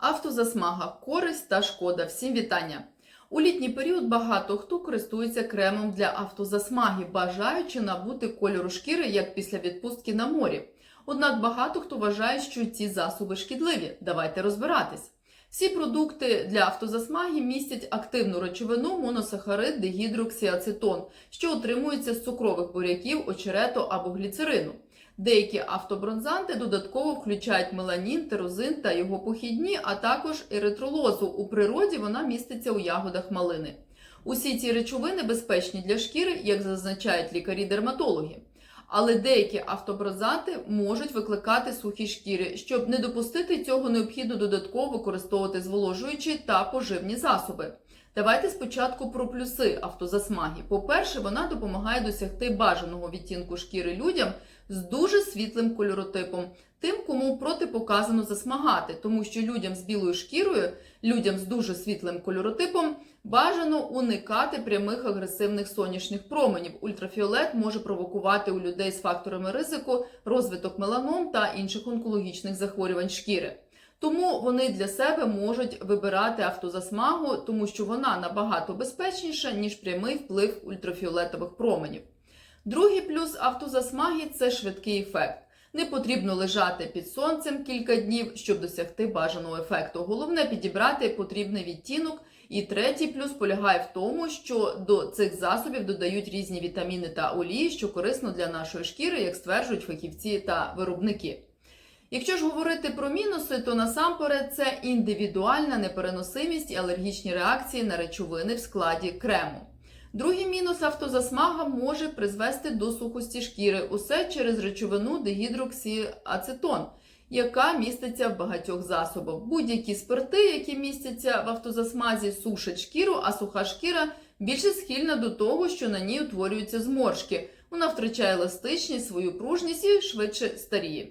Автозасмага, користь та шкода. Всім вітання! У літній період багато хто користується кремом для автозасмаги, бажаючи набути кольору шкіри, як після відпустки на морі. Однак багато хто вважає, що ці засоби шкідливі. Давайте розбиратись. Всі продукти для автозасмаги містять активну речовину моносахарид дегідроксіацетон, що отримується з цукрових буряків, очерету або гліцерину. Деякі автобронзанти додатково включають меланін, терозин та його похідні, а також еритролозу. У природі вона міститься у ягодах малини. Усі ці речовини безпечні для шкіри, як зазначають лікарі-дерматологи. Але деякі автобронзанти можуть викликати сухі шкіри. Щоб не допустити цього, необхідно додатково використовувати зволожуючі та поживні засоби. Давайте спочатку про плюси автозасмаги. По-перше, вона допомагає досягти бажаного відтінку шкіри людям з дуже світлим кольоротипом, тим, кому протипоказано засмагати, тому що людям з білою шкірою, людям з дуже світлим кольоротипом бажано уникати прямих агресивних сонячних променів. Ультрафіолет може провокувати у людей з факторами ризику розвиток меланом та інших онкологічних захворювань шкіри. Тому вони для себе можуть вибирати автозасмагу, тому що вона набагато безпечніша, ніж прямий вплив ультрафіолетових променів. Другий плюс автозасмаги це швидкий ефект. Не потрібно лежати під сонцем кілька днів, щоб досягти бажаного ефекту. Головне підібрати потрібний відтінок. І третій плюс полягає в тому, що до цих засобів додають різні вітаміни та олії, що корисно для нашої шкіри, як стверджують фахівці та виробники. Якщо ж говорити про мінуси, то насамперед це індивідуальна непереносимість і алергічні реакції на речовини в складі крему. Другий мінус автозасмага може призвести до сухості шкіри, усе через речовину дегідроксіацетон, яка міститься в багатьох засобах. Будь-які спирти, які містяться в автозасмазі, сушать шкіру, а суха шкіра більше схильна до того, що на ній утворюються зморшки. Вона втрачає еластичність, свою пружність і швидше старіє.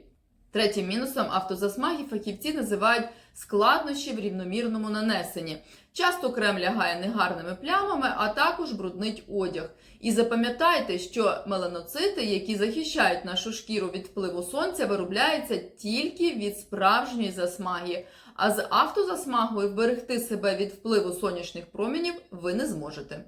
Третім мінусом автозасмаги фахівці називають складнощі в рівномірному нанесенні. Часто крем лягає негарними плямами, а також бруднить одяг. І запам'ятайте, що меланоцити, які захищають нашу шкіру від впливу сонця, виробляються тільки від справжньої засмаги. А з автозасмагою вберегти себе від впливу сонячних промінів ви не зможете.